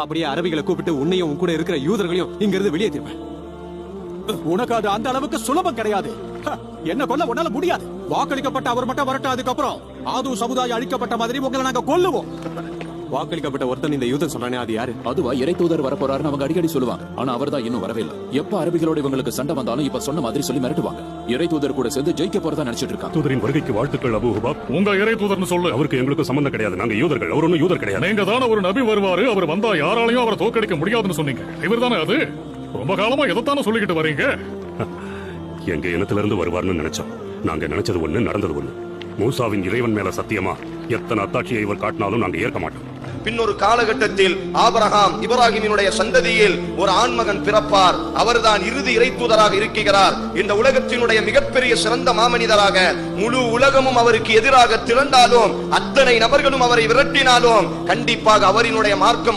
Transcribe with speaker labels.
Speaker 1: அப்படியே அரபிகளை கூப்பிட்டு உன்னையும் உன் கூட இருக்கிற யூதர்களையும் இங்க இருந்து வெளியேற்றிருப்பேன்
Speaker 2: உனக்கு அது அந்த அளவுக்கு சுலபம் கிடையாது. என்ன கொல்ல உன்னால முடியாது. வாக்களிக்கப்பட்ட அவர் மட்டும் வரட்டும் அதுக்கப்புறம் ஆது சமுதாயம் அழிக்கப்பட்ட மாதிரி உங்களை நாங்க கொல்லுவோம்.
Speaker 1: வாக்களிக்கப்பட்ட ஒருத்தன் இந்த யூதன் சொல்றானே அது யாரு?
Speaker 3: அதுவா இறை தூதர் வரப்போறாருன்னு அவங்க அடிக்கடி சொல்லுவாங்க. ஆனா அவர்தான் இன்னும் வரவே இல்லை எப்ப அரபிகளோட இவங்களுக்கு சண்டை வந்தாலும் இப்ப சொன்ன மாதிரி சொல்லி மிரட்டுவாங்க. இறை தூதர் கூட சேர்ந்து ஜெயிக்க போறதா நினைச்சிட்டு இருக்காங்க.
Speaker 4: தூதரின் வருகைக்கு வாழ்த்துக்கள் அபு ஹுபாப்.
Speaker 5: உங்க இறை தூதர்னு சொல்லு.
Speaker 4: அவருக்கு எங்களுக்கு சம்பந்தம் கிடையாது. நாங்க யூதர்கள். அவர் ஒன்னும் யூதர் கிடையாது.
Speaker 5: நீங்க தானே ஒரு நபி வருவாரு. அவர் வந்தா யாராலையும் அவரை தோக்கடிக்க முடியாதுன்னு சொன்னீங்க. இவர் தானே அது? ரொம்ப காலமா எதைத்தானே சொல்லிக்கிட்டு வரீங்க?
Speaker 4: எங்க இனத்திலிருந்து வருவார்னு நினைச்சோம். நாங்க நினைச்சது ஒண்ணு நடந்தது ஒண்ணு. மூசாவின் இறைவன் மேல சத்தியமா எத்தனை அத்தாட்சியை இவர் காட்டினாலும் நாங்க ஏற்க மாட்டோம்.
Speaker 6: பின்னொரு காலகட்டத்தில் ஆபரகாம் இப்ராஹிமினுடைய சந்ததியில் ஒரு ஆண்மகன் பிறப்பார். அவர்தான் இறுதி இறைத்தூதராக இருக்கிறார். இந்த உலகத்தினுடைய மிகப்பெரிய சிறந்த மாமனிதராக முழு உலகமும் அவருக்கு எதிராக திரண்டாலும் அத்தனை நபர்களும் அவரை விரட்டினாலும் கண்டிப்பாக அவரினுடைய மார்க்கம்